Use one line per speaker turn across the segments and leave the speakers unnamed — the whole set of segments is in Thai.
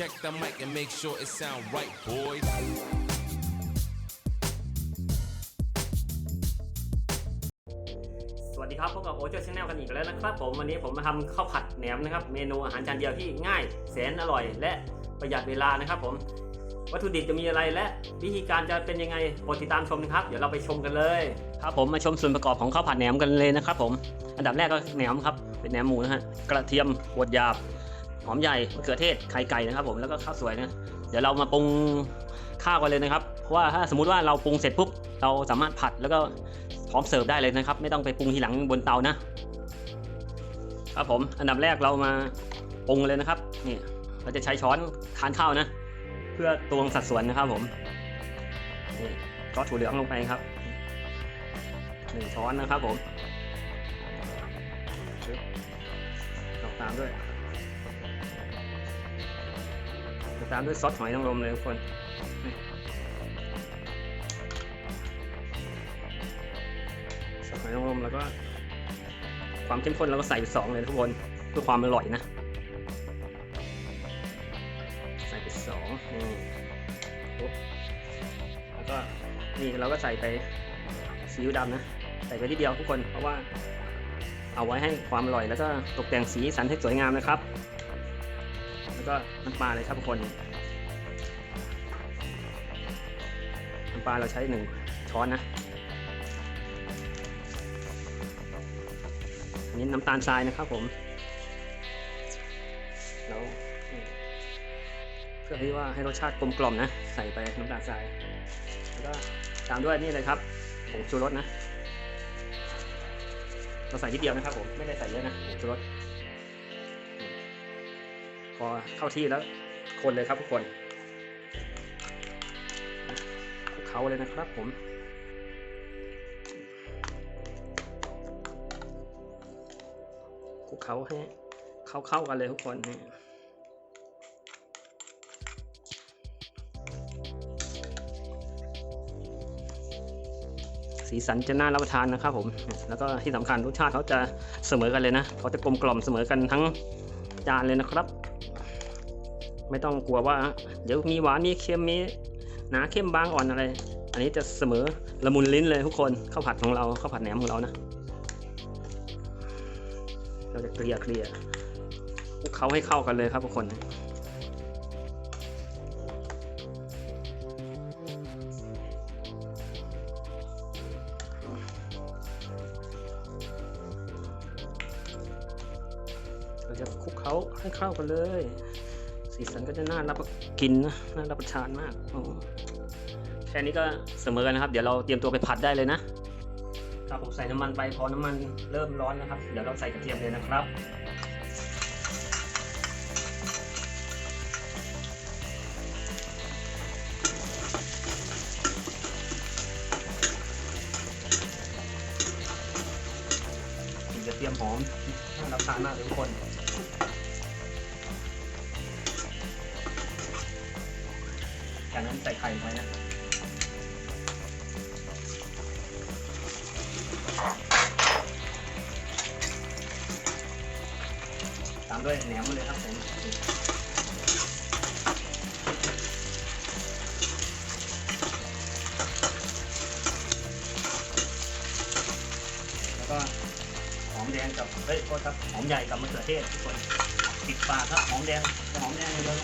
check the mic and make sure it sound right, boys.
สวัสดีครับพบกับโอเจอร์ชาแนลกันอีกแล้วนะครับผมวันนี้ผมมาทำข้าวผัดแหนมนะครับ เมนูอาหารจานเดียวที่ง่ายแสนอร่อย และประหยัดเวลานะครับผม วัตถุดิบจะมีอะไรและ วิธีการจะเป็นยังไงโปรดติดตามชมนะครับ เดี๋ยวเราไปชมกันเลย ครับผมมาชมส่วนประกอบของข้าวผัดแหนมกันเลยนะครับผม อันดับแรกก็แหนมครับเป็นแหนมหมูนะฮะกระเทียมบดหยาบ หอมใหญ่มะเขือเทศไข่ไก่นะครับผมแล้วก็ข้าวสวยนะเดี๋ยวเรามาปรุงข้าวกันเลยนะครับเพราะว่าถ้าสมมติว่าเราปรุงเสร็จปุ๊บเราสามารถผัดแล้วก็พร้อมเสิร์ฟได้เลยนะครับ ไม่ต้องไปปรุงทีหลังบนเตานะครับผมอันดับแรกเรามาปรุงเลยนะครับนี่เราจะใช้ช้อนทานข้าวนะ เพื่อตวงสัดส่วนนะครับผมนี่ซอสถั่วเหลืองลงไปครับหนึ่งช้อนนะครับผมตามด้วย ตามด้วยซอสหอยนางรมเลยทุกคนซอสหอยนางรมแล้วก็ ความเข้มข้นเราก็ใส่ไปสองเลยทุกคนเพื่อความอร่อยนะ ใส่ไปสองนี่แล้วก็นี่เราก็ใส่ไปซีอิ๊วดำนะ ใส่ไปทีเดียวทุกคนเพราะว่าเอาไว้ให้ความอร่อยแล้วก็ตกแต่งสีสันให้สวยงามนะครับ แล้วก็น้ำปลาเลยครับทุกคนน้ำปลาเราใช้หนึ่งช้อนนะอันนี้น้ำตาลทรายนะครับผมแล้วเพื่อที่ว่าให้รสชาติกลมกล่อมนะ ใส่ไปน้ำตาลทรายแล้วก็ตามด้วยนี่เลยครับผงชูรสนะเราใส่ทีเดียวนะครับผมไม่ได้ใส่เยอะนะผงชูรส พอเข้าที่แล้วคนเลยครับทุกคนคลุกเคล้าเลยนะครับผมคลุกเคล้าให้เข้าเข้ากันเลยทุกคนนี่สีสันจะน่ารับประทานนะครับผม แล้วก็ที่สำคัญรสชาติเขาจะเสมอกันเลยนะ เขาจะกลมกล่อมเสมอกันทั้งจานเลยนะครับ ไม่ต้องกลัวว่า เดี๋ยวมีหวานมีเค็มมีหนาเข้มบางอ่อนอะไร อันนี้จะเสมอละมุนลิ้นเลยทุกคนข้าวผัดของเราข้าวผัดแหนมของเรานะ เราจะเกลี่ยเกลี่ยคลุกเขาให้เข้ากันเลยครับทุกคนเราจะคลุกเขาให้เข้ากันเลย สีสันก็จะน่ารับกินนะน่ารับประทานมากโอ้แค่นี้ก็เสมอกันนะครับ เดี๋ยวเราเตรียมตัวไปผัดได้เลยนะครับผมใส่น้ำมันไปพอน้ำมันเริ่มร้อนนะครับ เดี๋ยวเราใส่กระเทียมเลยนะครับกระเทียมหอมน่ารับทานมากทุกคน จากนั้นใส่ไข่ลงไปนะตามด้วยแหนมมาเลยครับผมแล้วก็หอมแดงกับเฮ้ยโทษครับหอมใหญ่กับมะเขือเทศทุกคนติดปากครับหอมแดงหอมแดงเลยตัด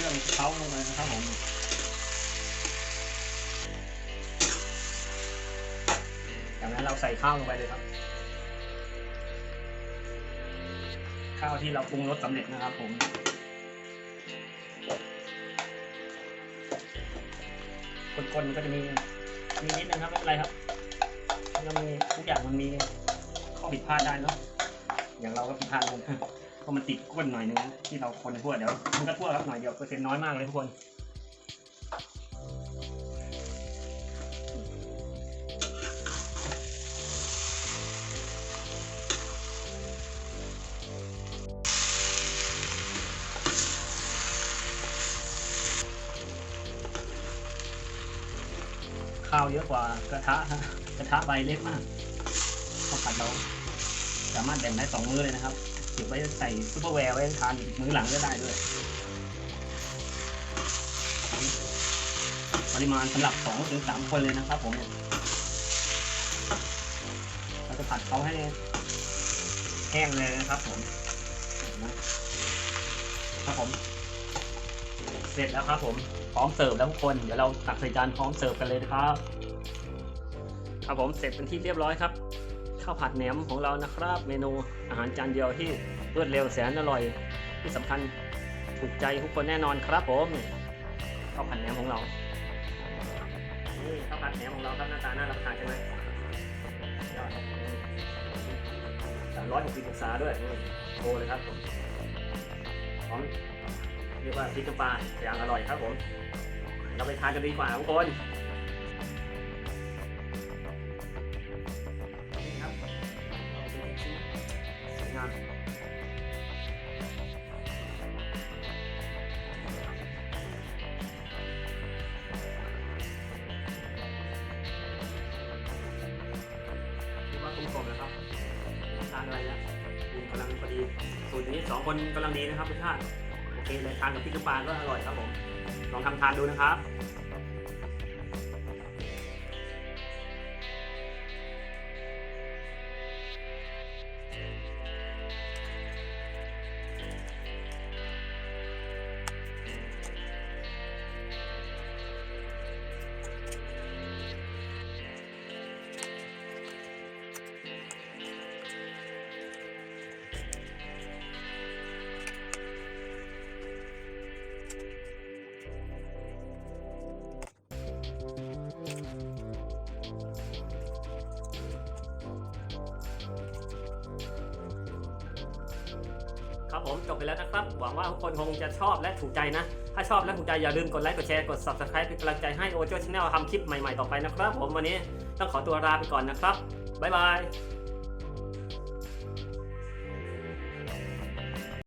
เครื่องเคล้าลงไปนะครับผมจากนั้นเราใส่ข้าวลงไปเลยครับ ข้าวที่เราปรุงรสสำเร็จนะครับผมคนๆมันก็จะมีมีนิดนึงครับไม่เป็นไรครับเรามีทุกอย่างมันมีข้อผิดพลาดได้เนาะอย่างเราก็ผิดพลาดเลย เพราะมันติดก้นหน่อยนึงที่เราคนทั่วเดี๋ยวมันก็ทั่วครับหน่อยเดียวเปอร์เซ็นต์น้อยมากเลยทุกคนข้าวเยอะกว่ากระทะฮะกระทะใบเล็กมากข้าวผัดเราสามารถแบ่งได้สองมื้อเลยนะครับ ก็บไว้ใส่ซุปเปอร์แวร์ไว้ทานมื้อหลังก็ได้ด้วย ปริมาณสำหรับ2ถึง3คนเลยนะครับผมเราจะผัดเขาให้แห้งเลยนะครับผมนะครับผม เสร็จแล้วครับผมพร้อมเสิร์ฟแล้วทุกคนเดี๋ยวเราตักใส่จานพร้อมเสิร์ฟกันเลยนะครับ ครับผมเสร็จเป็นที่เรียบร้อยครับ ข้าวผัดแหนมของเรานะครับ เมนูอาหารจานเดียวที่รวดเร็วแสนอร่อย ที่สำคัญถูกใจทุกคนแน่นอนครับผมข้าวผัดแหนมของเรานี่ข้าวผัดแหนมของเราครับหน้าตาน่ารับประทานใช่ไหมสามร้อยหกสิบองศาด้วยโชว์เลยครับผมพร้อมเรียกว่าพริกน้ำปลาอย่างอร่อยครับผม เราไปทานกันดีกว่าทุกคน ตรนี้สองคนกำลังดีนะครับรสชาติโอเคเลยทานกับพริกน้ำปลาก็อร่อยครับผมลองทำทานดูนะครับ ครับผมจบไปแล้วนะครับ หวังว่าทุกคนคงจะชอบและถูกใจนะ ถ้าชอบและถูกใจอย่าลืมกดไลค์กดแชร์กด subscribe เป็นกำลังใจให้โอโจชแนลทำคลิปใหม่ๆต่อไปนะครับ ผมวันนี้ต้องขอตัวลาไปก่อนนะครับบ๊ายบาย